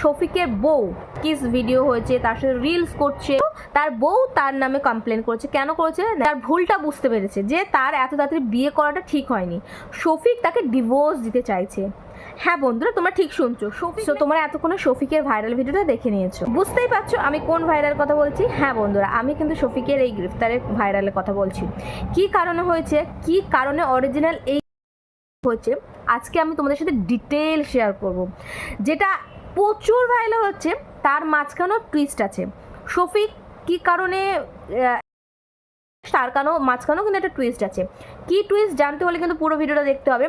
শফিকের বউ kiss video হয়েছে, তার সাথে রিলস করছে তার বউ তার নামে কমপ্লেন করেছে। কেন করেছে? তার ভুলটা বুঝতে পেরেছে যে তার এত তাড়াতাড়ি বিয়ে করাটা ঠিক হয়নি। শফিক তাকে ডিভোর্স দিতে চাইছে। হ্যাঁ বন্ধুরা, তোমরা ঠিক শুনছো। শফিক তোমরা এতক্ষণে শফিকের ভাইরাল ভিডিওটা দেখে নিয়েছো। বুঝতেই পারছ আমি কোন ভাইরাল কথা বলছি? হ্যাঁ বন্ধুরা, আমি কিন্তু শফিকের এই গ্রেফতারের ভাইরালের কথা বলছি। কি কারণে হয়েছে? কি কারণে অরিজিনাল এই হয়েছে? আজকে আমি তোমাদের সাথে ডিটেল শেয়ার করব। যেটা প্রচুর ভাইরাল হচ্ছে, তার মাঝখানেও টুইস্ট আছে। শফিক কি কারণে তার মাঝখানেও কিন্তু একটা টুইস্ট আছে। কি টুইস্ট জানতে হলে কিন্তু পুরো ভিডিওটা দেখতে হবে।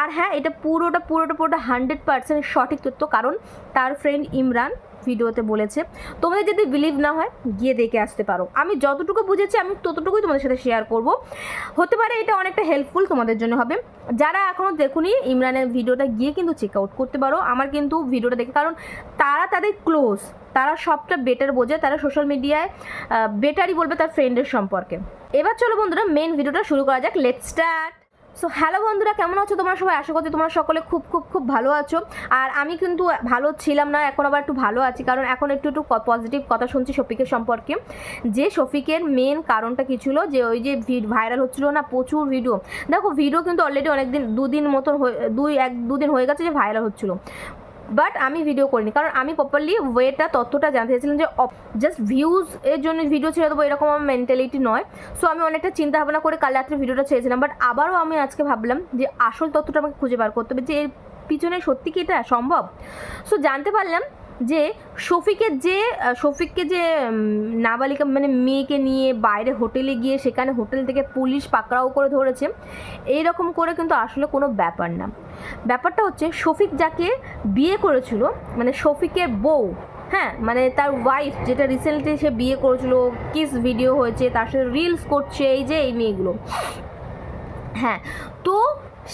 আর হ্যাঁ এটা পুরোটা পুরোটা পুরোটা হান্ড্রেড পার্সেন্ট সঠিক তথ্য, কারণ তার ফ্রেন্ড ইমরান ভিডিওতে বলেছে তোমাদের যদি বিলিভ না হয়, গিয়ে দেখে আসতে পারো। আমি যতটুকু বুঝেছি, আমি ততটুকুই তোমাদের সাথে শেয়ার করব। হতে পারে এটা অনেকটা হেল্পফুল তোমাদের জন্য হবে। যারা এখনও দেখুনি, ইমরানের ভিডিওটা গিয়ে কিন্তু চেক আউট করতে পারো। আমার কিন্তু ভিডিওটা দেখে, কারণ তারা তাদের ক্লোজ তারা সবটা বেটার বোঝে। তারা সোশ্যাল মিডিয়ায় বেটারই বলবে তার ফ্রেন্ডের সম্পর্কে। এবার চলো বন্ধুরা মেন ভিডিওটা শুরু করা যাক। লেট স্টার্ট সো হ্যালো বন্ধুরা, কেমন আছো তোমরা সবাই? আশা করছি তোমরা সকলে খুব খুব খুব ভালো আছো। আর আমি কিন্তু ভালো ছিলাম না, এখন আবার একটু ভালো আছি, কারণ এখন একটু একটু পজিটিভ কথা শুনছি শফিকের সম্পর্কে। যে শফিকের মেন কারণটা কী ছিল? যে ওই যে ভাইরাল হচ্ছিল না, প্রচুর ভিডিও দেখো ভিডিও কিন্তু অলরেডি অনেকদিন, দুদিন মতন দুই, এক, দুদিন হয়ে গেছে যে ভাইরাল হচ্ছিল। বাট আমি ভিডিও করিনি। কারণ আমি প্রপারলি ওয়েটা তথ্যটা জানতে চাইছিলাম যে জাস্ট ভিউজ এর জন্য ভিডিও ছেড়ে দেবো এরকম আমার মেন্টালিটি নয়। সো আমি অনেকটা চিন্তা ভাবনা করে কাল রাত্রে ভিডিওটা ছেড়েছিলাম। বাট আবারও আমি আজকে ভাবলাম যে আসল তথ্যটা আমাকে খুঁজে বার করতে হবে যে এর পিছনে সত্যি কি এটা সম্ভব? সো জানতে পারলাম যে শফিকের যে শফিককে যে নাবালিকা মানে মেয়েকে নিয়ে বাইরে হোটেলে গিয়ে সেখানে হোটেল থেকে পুলিশ পাকড়াও করে ধরেছে এই রকম করে কিন্তু আসলে কোনো ব্যাপার না। ব্যাপারটা হচ্ছে শফিক যাকে বিয়ে করেছিল মানে শফিকের বউ হ্যাঁ মানে তার ওয়াইফ যেটা রিসেন্টলি সে বিয়ে করেছিল কিস ভিডিও হয়েছে, তার সাথে রিলস করছে, এই যে, এই মেয়েগুলো। হ্যাঁ তো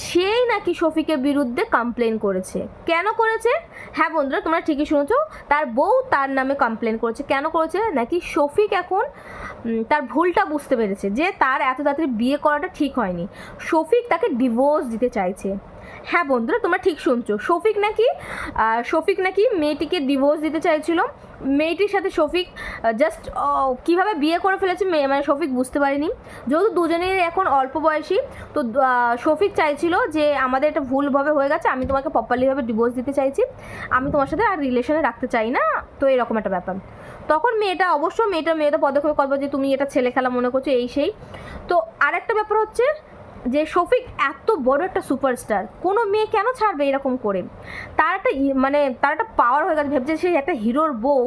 সেই নাকি শফিকের বিরুদ্ধে কমপ্লেন করেছে। কেন করেছে? হ্যাঁ বন্ধুরা, তোমরা ঠিকই শুনেছো, তার বউ তার নামে কমপ্লেন করেছে। কেন করেছে? নাকি শফিক এখন তার ভুলটা বুঝতে পেরেছে যে তার এত তাড়াতাড়ি বিয়ে করাটা ঠিক হয়নি। শফিক তাকে ডিভোর্স দিতে চাইছে। হ্যাঁ বন্ধুরা, তোমরা ঠিক শুনছো। শফিক নাকি শফিক নাকি মেয়েটিকে ডিভোর্স দিতে চাইছিল। মেয়েটির সাথে শফিক জাস্ট কীভাবে বিয়ে করে ফেলেছে মেয়ে মানে শফিক বুঝতে পারেনি। যেহেতু দুজনের এখন অল্প বয়সী, তো শফিক চাইছিল যে আমাদের এটা ভুলভাবে হয়ে গেছে, আমি তোমাকে প্রপারলিভাবে ডিভোর্স দিতে চাইছি, আমি তোমার সাথে আর রিলেশনে রাখতে চাই না, তো এরকম একটা ব্যাপার। তখন মেয়েটা, অবশ্য মেয়েটা মেয়েটা পদক্ষেপ করবে যে তুমি এটা ছেলে খেলা মনে করছ, এই সেই। তো আরেকটা ব্যাপার হচ্ছে যে শফিক এত বড় একটা সুপারস্টার, কোনো মেয়ে কেন ছাড়বে এরকম করে? তার একটা মানে তার একটা পাওয়ার হয়ে গেছে, ভেবছে সে একটা হিরোর বউ।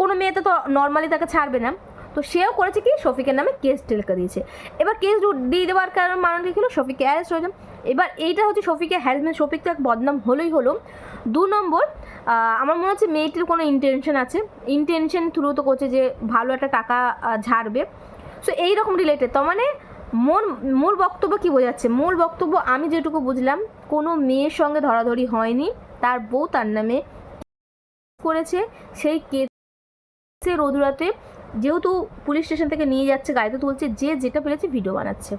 কোনো মেয়েতে তো নর্মালি তাকে ছাড়বে না। তো সেও করেছে কি, শফিকের নামে কেস টেলকা দিয়েছে। এবার কেস দিয়ে দেওয়ার কারণ মানে কি হলো শফিককে অ্যারেস্ট হয়েছে এবার এইটা হচ্ছে শফিকের হ্যারাসমেন্ট শফিক তো এক বদনাম হলোই হলো। দু নম্বর আমার মনে হচ্ছে মেয়েটির কোনো ইন্টেনশন আছে। ইন্টেনশন থ্রু তো করছে যে ভালো একটা টাকা ঝাড়বে। সো এইরকম রিলেটেড তো। মানে মূল মূল বক্তব্য কি বোঝাচ্ছে? মূল বক্তব্য, আমি যেটুকু বুঝলাম, কোনো মেয়ের সঙ্গে ধরাধরি হয়নি। তার বউ তার নামে করেছে। সেই কেসের রোদুরাতে যেহেতু পুলিশ স্টেশন থেকে নিয়ে যাচ্ছে, গাড়িতে তুলছে, যে যেটা পেরেছে ভিডিও বানাচ্ছে।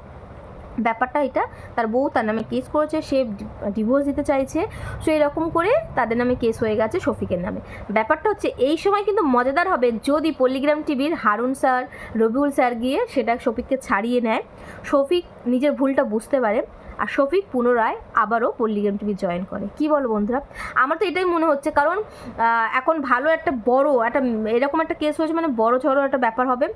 ব্যাপারটা এটা। তার বউ তার নামে কেস করেছে, সে ডিভোর্স দিতে চাইছে। সো এরকম করে তাদের নামে কেস হয়ে গেছে শফিকের নামে। ব্যাপারটা হচ্ছে এই সময় কিন্তু মজাদার হবে যদি পল্লিগ্রাম টিভির হারুন স্যার, রবিউল স্যার গিয়ে সেটা শফিককে ছাড়িয়ে নেয়। শফিক নিজের ভুলটা বুঝতে পারে। আর শফিক পুনরায় আবারও পল্লিগ্রাম টিভি জয়েন করে। কি বলো বন্ধুরা? আমার তো এটাই মনে হচ্ছে, কারণ এখন ভালো একটা বড়, একটা এরকম একটা কেস হয়েছে মানে বড় ঝড়ো একটা ব্যাপার হবে।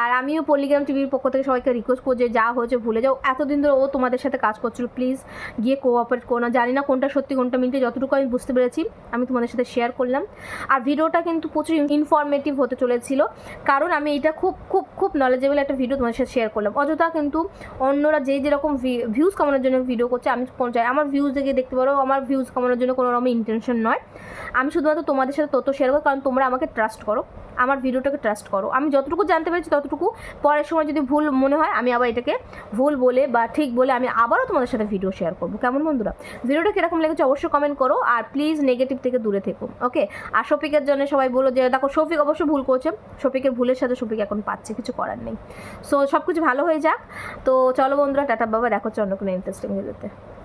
আর আমিও পল্লিগ্রাম টিভির পক্ষ থেকে সবাইকে রিকোয়েস্ট করছি যে হয়েছে ভুলে যাও। এতদিন ধরে ও তোমাদের সাথে কাজ করছিল প্লিজ গিয়ে কোঅপারেট করো না। জানি না কোনটা সত্যি, কোনটা মিথ্যে, যতটুকু আমি বুঝতে পেরেছি, আমি তোমাদের সাথে শেয়ার করলাম। আর ভিডিওটা কিন্তু প্রচুর ইনফরমেটিভ হতে চলেছিল, কারণ আমি এটা খুব খুব খুব নলেজেবল একটা ভিডিও তোমাদের সাথে শেয়ার করলাম। অযথা কিন্তু অন্যরা যে যেরকম ভিউজ কামানোর জন্য ভিডিও করছে, আমি কোন চাই আমার ভিউজ দেখে দেখতে পারো, আমার ভিউজ কমানোর জন্য কোনো রকম ইন্টেনশন নয়। আমি শুধুমাত্র তোমাদের সাথে তথ্য শেয়ার করো কারণ তোমরা আমাকে ট্রাস্ট করো, আমার ভিডিওটাকে ট্রাস্ট করো। আমি যতটুকু জানতে পেরেছি ততটুকু পরের সময় যদি ভুল মনে হয়, আমি আবার এটাকে ভুল বলে বা ঠিক বলে আমি আবারও তোমাদের সাথে ভিডিও শেয়ার করব। কেমন বন্ধুরা? ভিডিওটা কীরকম লেগেছে অবশ্যই কমেন্ট করো, আর প্লিজ নেগেটিভ থেকে দূরে থেকো ওকে আর শফিকের জন্য সবাই বলো যে, দেখো, শফিক অবশ্য ভুল করছে, শফিকের ভুলের সাথে শফিক এখন পাচ্ছে, কিছু করার নেই। সো সব কিছু ভালো হয়ে যাক। তো চলো বন্ধুরা, টাটা, বাবা, দেখো হচ্ছে অন্য কোনো ইন্টারেস্টিং ভিডিওতে